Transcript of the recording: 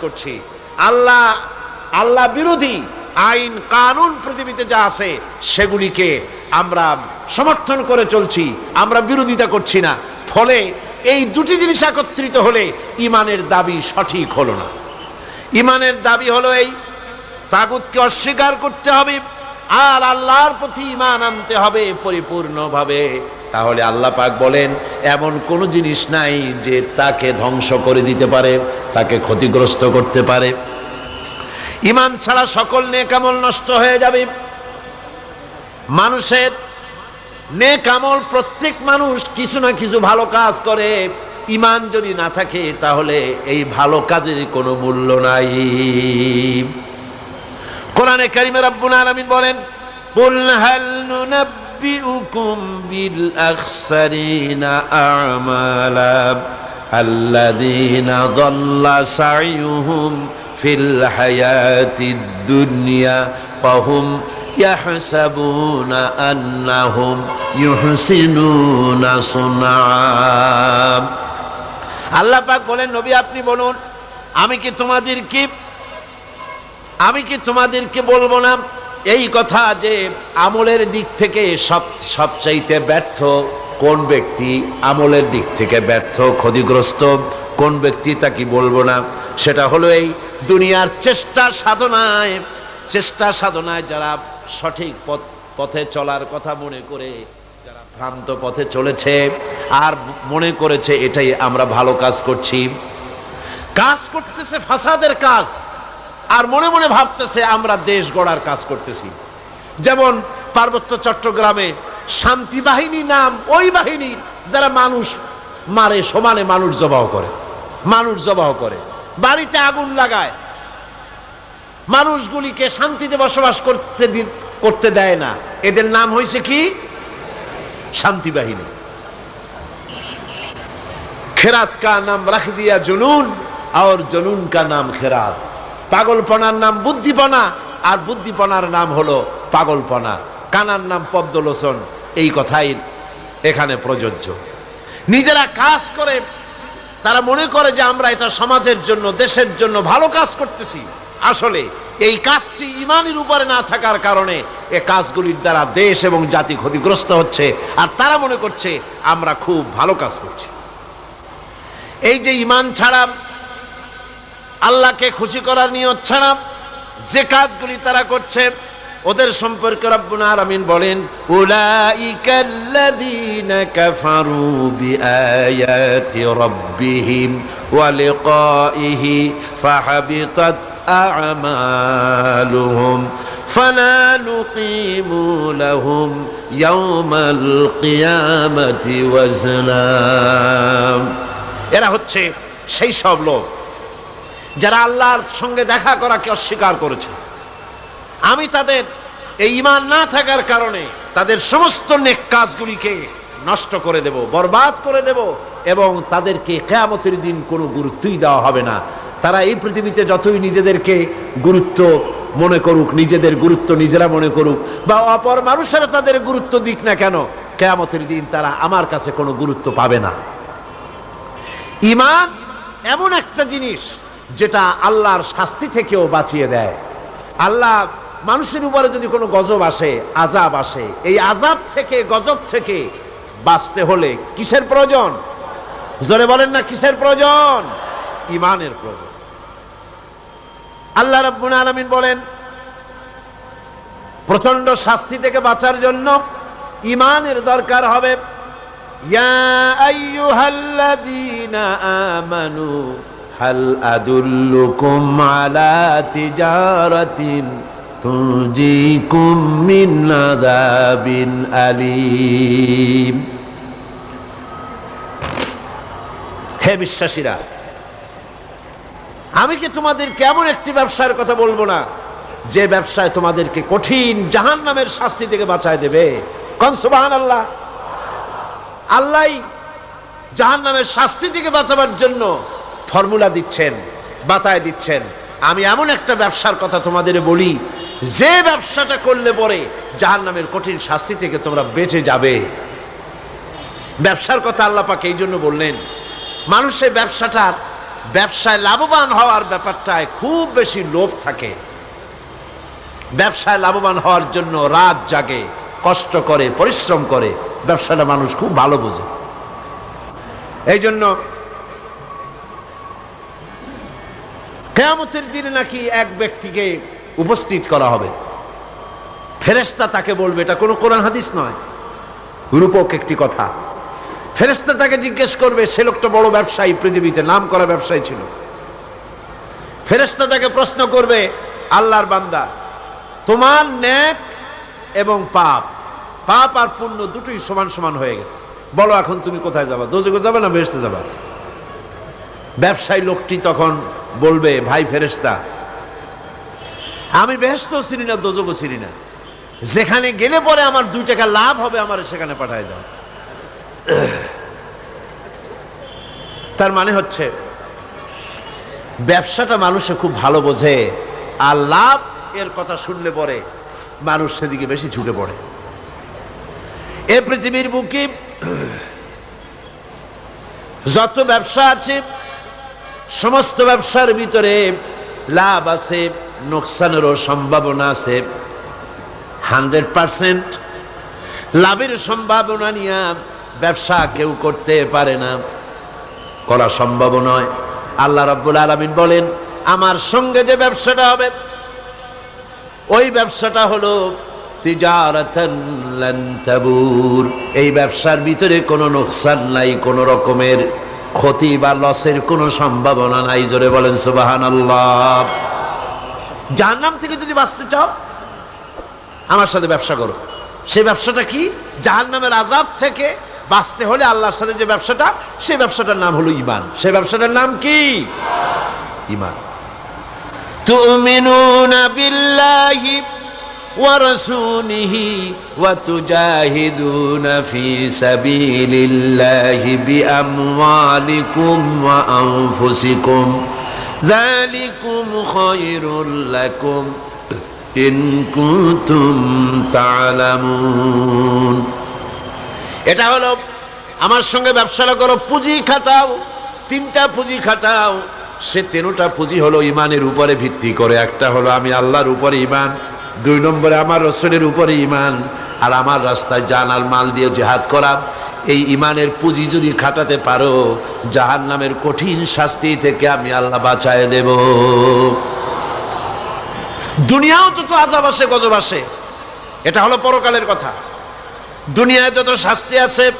করছি। আল্লাহ আল্লাহ বিরোধী আইন, কানুন পৃথিবীতে যা আছে, সেগুলিকে আমরা সমর্থন করে চলছি, আমরা বিরোধিতা করছি না। ফলে এই দুটি জিনিস একত্রিত হলে ইমানের দাবি সঠিক হলো না। ইমানের দাবি হলো এই, তাগুতকে অস্বীকার করতে হবে আর আল্লাহর প্রতি ইমান আনতে হবে পরিপূর্ণভাবে। তাহলে আল্লাহ পাক বলেন, এমন কোনো জিনিস নাই যে তাকে ধ্বংস করে দিতে পারে। তাকে ক্ষতিগ্রস্ত করতে পারে। ইমান ছাড়া সকল নেকামল নষ্ট হয়ে যাবে। মানুষের নেকামল প্রত্যেক মানুষ কিছু না কিছু ভালো কাজ করে। ইমান যদি না থাকে, তাহলে এই ভালো কাজের কোনো মূল্য নাই। কোরআনে কারিমে রব্বুল আলামিন বলেন নুনাব্বিউকুম বিল আখসারিনা দাল্লা সাইয়ুহুম ফিল হায়াতিদ দুনিয়া ওয়া হুম ইয়াহসাবুনা আন্নাহুম ইউহসিনুনা সুনআ আল্লাহ পাক বলেন, নবী আপনি বলুন, আমি কি তোমাদের কি, আমি কি তোমাদেরকে বলব না? এই কথা যে আমলের দিক থেকে সব, সবচাইতে ব্যর্থ কোন ব্যক্তি আমলের দিক থেকে ব্যর্থ, ক্ষতিগ্রস্ত, কোন ব্যক্তি তা কি বলব না, সেটা হলো এই দুনিয়ার চেষ্টা সাধনায় চেষ্টা সাধনায় যারা সঠিক পথ, পথে চলার কথা মনে করে, যারা ভ্রান্ত পথে চলেছে, আর মনে করেছে এটাই আমরা ভালো কাজ করছি। কাজ করতেছে ফাসাদের কাজ, আর মনে মনে ভাবতেছে আমরা দেশ গড়ার কাজ করতেছি। যেমন পার্বত্য চট্টগ্রামে শান্তি বাহিনী নাম, ওই বাহিনী যারা মানুষ মারে, সমানে মানুষ জবাহ করে, মানুষ জবাহ করে। বাড়িতে আগুন লাগায়। মানুষগুলিকে শান্তিতে বসবাস করতে করতে দেয় না। এদের নাম হয়েছে কি? শান্তি বাহিনী। খেরাত কা নাম রাখ দিয়া জুনুন, আর জুনুন কা নাম খেরাত। পাগলপনার নাম বুদ্ধিপনা, আর বুদ্ধিপনার নাম হলো পাগলপনা। কানার নাম পদ্মলোচন। এই কথাই এখানে প্রযোজ্য। নিজেরা কাজ করে, তারা মনে করে যে আমরা এটা সমাজের জন্য, দেশের জন্য ভালো কাজ করতেছি। আসলে এই কাজটি ইমানের উপরে না থাকার কারণে এ কাজগুলির দ্বারা দেশ এবং জাতি ক্ষতিগ্রস্ত হচ্ছে, আর তারা মনে করছে আমরা খুব ভালো কাজ করছি। এই যে ইমান ছাড়া, আল্লাহকে খুশি করার নিয়ত ছাড়া যে কাজগুলি তারা করছে ওদের সম্পর্কে রব্বুল আলামিন বলেন উলাইকাল্লাযীনা কাফারু বিআয়াতি রাব্বিহিম ওয়া লিকাইহি ফাহাবিতাত আ'মালুহুম ফালা নুকিমু লাহুম ইয়াউমাল কিয়ামাতি ওয়াজনা এরা হচ্ছে সেই সব লোক যারা আল্লাহর সঙ্গে দেখা করাকে অস্বীকার করেছে। আমি তাদের এই ইমান না থাকার কারণে তাদের সমস্ত নেক কাজগুলিকে নষ্ট করে দেব, বরবাদ করে দেব এবং তাদেরকে কেয়ামতের দিন কোনো গুরুত্বই দেওয়া হবে না। তারা এই পৃথিবীতে যতই নিজেদেরকে গুরুত্ব মনে করুক, নিজেদের গুরুত্ব নিজেরা মনে করুক বা অপর মানুষেরা তাদের গুরুত্ব দিক না কেন, কেয়ামতের দিন তারা আমার কাছে কোনো গুরুত্ব পাবে না। ইমান এমন একটা জিনিস যেটা আল্লাহর শাস্তি থেকেও বাঁচিয়ে দেয়। আল্লাহ মানুষের উপরে যদি কোনো গজব আসে আজাব আসে, এই আজাব থেকে, গজব থেকে বাঁচতে হলে কিসের প্রয়োজন? জোরে বলেন না, কিসের প্রয়োজন? ইমানের প্রয়োজন। আল্লাহ রব্বুল আলামিন বলেন প্রচণ্ড শাস্তি থেকে বাঁচার জন্য ইমানের দরকার হবে। ইয়া হাল আদুল্লুকুম আলা তিজারাতিন তুজিকুম মিন আযাবিন আলিম। হে বিশ্বাসীরা, আমি কি তোমাদের কেমন একটি ব্যবসার কথা বলব না? যে ব্যবসায় তোমাদেরকে কঠিন জাহান নামের শাস্তি থেকে বাঁচায় দেবে। কনসুবাহান আল্লাহ আল্লাহ জাহান নামের শাস্তি থেকে বাঁচাবার জন্য ফর্মুলা দিচ্ছেন, বাতায় দিচ্ছেন। আমি এমন একটা ব্যবসার কথা তোমাদের বলি যে ব্যবসাটা করলে পরে জাহান নামের কঠিন শাস্তি থেকে তোমরা বেঁচে যাবে। ব্যবসার কথা আল্লাহ পাক এই জন্য বললেন, মানুষের ব্যবসাটার, ব্যবসায় লাভবান হওয়ার ব্যাপারটায় খুব বেশি লোভ থাকে। ব্যবসায় লাভবান হওয়ার জন্য রাত জাগে, কষ্ট করে, পরিশ্রম করে, ব্যবসাটা মানুষ খুব ভালো বোঝে। এই জন্য কেয়ামতের দিনে নাকি এক ব্যক্তিকে উপস্থিত করা হবে। ফেরেস্তা তাকে বলবে, এটা কোনো কোরআন হাদিস নয়। রূপক একটি কথা। ফেরেস্তা তাকে জিজ্ঞেস করবে, সে লোকটা বড় ব্যবসায়ী পৃথিবীতে নাম করা ব্যবসায়ী ছিল। ফেরেস্তা তাকে প্রশ্ন করবে, আল্লাহর বান্দা, তোমার ন্যাক এবং পাপ পাপ আর পুণ্য দুটোই সমান সমান হয়ে গেছে। বলো এখন তুমি কোথায় যাবা? দোজগে যাবে না বেসতে যাবা? ব্যবসায়ী লোকটি তখন বলবে, ভাই ফেরেস্তা আমি ব্যস্ত চিনি না দোজগও চিনি না। যেখানে গেলে পরে আমার দুই টাকা লাভ হবে, আমার সেখানে পাঠায় দাও। তার মানে হচ্ছে, ব্যবসাটা মানুষে খুব ভালো বোঝে, আর লাভ এর কথা শুনলে পরে মানুষ সেদিকে বেশি ঝুঁকে পড়ে। এ পৃথিবীর বুকে যত ব্যবসা আছে, সমস্ত ব্যবসার ভিতরে লাভ আছে নোকসানেরও সম্ভাবনা আছে। Hundred percent. লাভের সম্ভাবনা নিয়ে ব্যবসা কেউ করতে পারে না। করা সম্ভব নয়। আল্লাহ রাব্বুল আলামিন বলেন, আমার সঙ্গে যে ব্যবসাটা হবে, ওই ব্যবসাটা হলো তিজারাতান এই ব্যবসার ভিতরে কোনো নোকসান নাই, কোনো রকমের ক্ষতি বা লসের কোনো সম্ভাবনা নাই। জোরে বলেন, সুবহানাল্লাহ। জাহান্নাম থেকে যদি বাঁচতে চাও আমার সাথে ব্যবসা করো সেই ব্যবসাটা কি জাহান্নামের আজাব থেকে বাঁচতে হলে আল্লাহর সাথে যে ব্যবসাটা সেই ব্যবসাটার নাম হলো ইমান সেই ব্যবসাটার নাম কি ইমান تؤمنون بالله ورسوله وتجاهدون في سبيل الله بأموالكم وأنفسكم জালিকুম খয়রুল লাকুম ইন কুনতুম এটা হলো আমার সঙ্গে ব্যবসা করো, পুঁজি খাটাও, তিনটা পুঁজি খাটাও, সে তেরোটা পুঁজি হলো ইমানের উপরে ভিত্তি করে। একটা হলো আমি আল্লাহর উপরে ইমান দুই নম্বরে আমার রসুলের উপরে ইমান আর আমার রাস্তায় জান আর মাল দিয়ে জেহাদ করা। এই ইমানের পুঁজি যদি খাটাতে পারো জাহান নামের কঠিন শাস্তি থেকে আমি আল্লাহ বাঁচায় দেব। দুনিয়াও যত আজাব আসে, গজব আসে, এটা হলো পরকালের কথা। দুনিয়ায় যত শাস্তি আছে